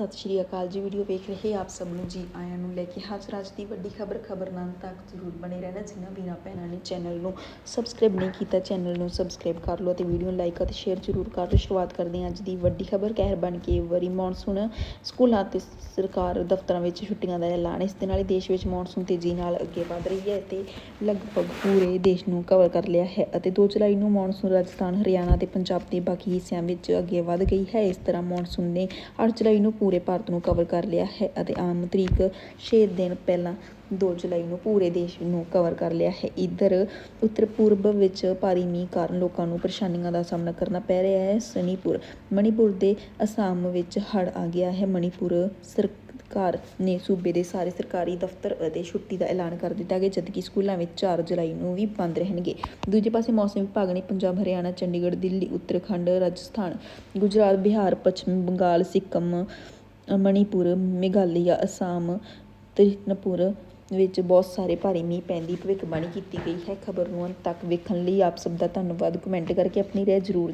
ਸਤਿ ਸ਼੍ਰੀ ਅਕਾਲ ਜੀ। ਵੀਡੀਓ ਵੇਖ ਰਹੇ ਆਪ ਸਭ ਨੂੰ ਜੀ ਆਇਆਂ ਨੂੰ ਲੈ ਕੇ ਹਾਜ਼ਰ ਅੱਜ ਦੀ ਵੱਡੀ ਖਬਰ ਖਬਰਨਾਮ ਤੱਕ ਜ਼ਰੂਰ ਬਣੇ ਰਹਿਣਾ। ਜਿਨ੍ਹਾਂ ਵੀਰਾਂ ਭੈਣਾਂ ਨੇ ਚੈਨਲ ਨੂੰ ਸਬਸਕ੍ਰਾਈਬ ਨਹੀਂ ਕੀਤਾ, ਚੈਨਲ ਨੂੰ ਸਬਸਕ੍ਰਾਈਬ ਕਰ ਲਓ ਅਤੇ ਵੀਡੀਓ ਨੂੰ ਲਾਈਕ ਅਤੇ ਸ਼ੇਅਰ ਜ਼ਰੂਰ ਕਰ ਦਿਓ ਸ਼ੁਰੂਆਤ ਕਰਦੇ ਹਾਂ ਅੱਜ ਦੀ ਵੱਡੀ ਖਬਰ। ਕਹਿਰ ਬਣ ਕੇ ਵਰੀ ਮੌਨਸੂਨ ਸਕੂਲਾਂ ਤੇ ਸਰਕਾਰ ਦਫ਼ਤਰਾਂ ਵਿੱਚ ਛੁੱਟੀਆਂ ਦਾ ਐਲਾਨ। ਇਸ ਦੇ ਨਾਲ ਹੀ ਦੇਸ਼ ਵਿੱਚ ਮੌਨਸੂਨ ਤੇਜ਼ੀ ਨਾਲ ਅੱਗੇ ਵਧ ਰਹੀ ਹੈ ਤੇ ਲਗਭਗ ਪੂਰੇ ਦੇਸ਼ ਨੂੰ ਕਵਰ ਕਰ ਲਿਆ ਹੈ ਅਤੇ 2 ਜੁਲਾਈ ਨੂੰ ਮੌਨਸੂਨ ਰਾਜਸਥਾਨ, ਹਰਿਆਣਾ ਤੇ ਪੰਜਾਬ ਦੇ ਬਾਕੀ ਹਿੱਸਿਆਂ ਵਿੱਚ ਅੱਗੇ ਵਧ ਗਈ ਹੈ। ਇਸ ਤਰ੍ਹਾਂ ਮੌਨਸੂਨ ਨੇ 8 ਜੁਲਾਈ ਨੂੰ ਪੂਰੇ ਭਾਰਤ ਨੂੰ ਕਵਰ ਕਰ ਲਿਆ ਹੈ ਅਤੇ ਆਮ ਤਰੀਕ 6 ਦਿਨ ਪਹਿਲਾਂ 2 ਜੁਲਾਈ ਨੂੰ ਪੂਰੇ ਦੇਸ਼ ਨੂੰ ਕਵਰ ਕਰ ਲਿਆ ਹੈ। ਇੱਧਰ ਉੱਤਰ ਪੂਰਬ ਵਿੱਚ ਭਾਰੀ ਮੀਂਹ ਕਾਰਨ ਲੋਕਾਂ ਨੂੰ ਪਰੇਸ਼ਾਨੀਆਂ ਦਾ ਸਾਹਮਣਾ ਕਰਨਾ ਪੈ ਰਿਹਾ ਹੈ। ਸਨੀਪੁਰ, ਮਣੀਪੁਰ ਦੇ ਅਸਾਮ ਵਿੱਚ ਹੜ੍ਹ ਆ ਗਿਆ ਹੈ। ਮਣੀਪੁਰ ਸਰਕਾਰ ਨੇ ਸੂਬੇ ਦੇ ਸਾਰੇ ਸਰਕਾਰੀ ਦਫ਼ਤਰ ਅਤੇ ਛੁੱਟੀ ਦਾ ਐਲਾਨ ਕਰ ਦਿੱਤਾ ਗਿਆ, ਜਦਕਿ ਸਕੂਲਾਂ ਵਿੱਚ 4 ਜੁਲਾਈ ਨੂੰ ਵੀ ਬੰਦ ਰਹਿਣਗੇ। ਦੂਜੇ ਪਾਸੇ ਮੌਸਮ ਵਿਭਾਗ ਨੇ ਪੰਜਾਬ, ਹਰਿਆਣਾ, ਚੰਡੀਗੜ੍ਹ, ਦਿੱਲੀ, ਉੱਤਰਾਖੰਡ, ਰਾਜਸਥਾਨ, ਗੁਜਰਾਤ, ਬਿਹਾਰ, ਪੱਛਮੀ ਬੰਗਾਲ, ਸਿੱਕਮ ਮਣੀਪੁਰ, ਮੇਘਾਲਿਆ, ਅਸਾਮ ਤ੍ਰਿਪੁਰਾ ਵਿੱਚ ਬਹੁਤ ਸਾਰੇ ਭਾਰੀ ਮੀਂਹ ਪੈਣ ਦੀ ਭਵਿੱਖਬਾਣੀ ਕੀਤੀ ਗਈ ਹੈ। ਖਬਰ ਨੂੰ ਅੰਤ ਤੱਕ ਵੇਖਣ ਲਈ ਆਪ ਸਭ ਦਾ ਧੰਨਵਾਦ। ਕਮੈਂਟ ਕਰਕੇ ਆਪਣੀ ਰਾਏ ਜ਼ਰੂਰ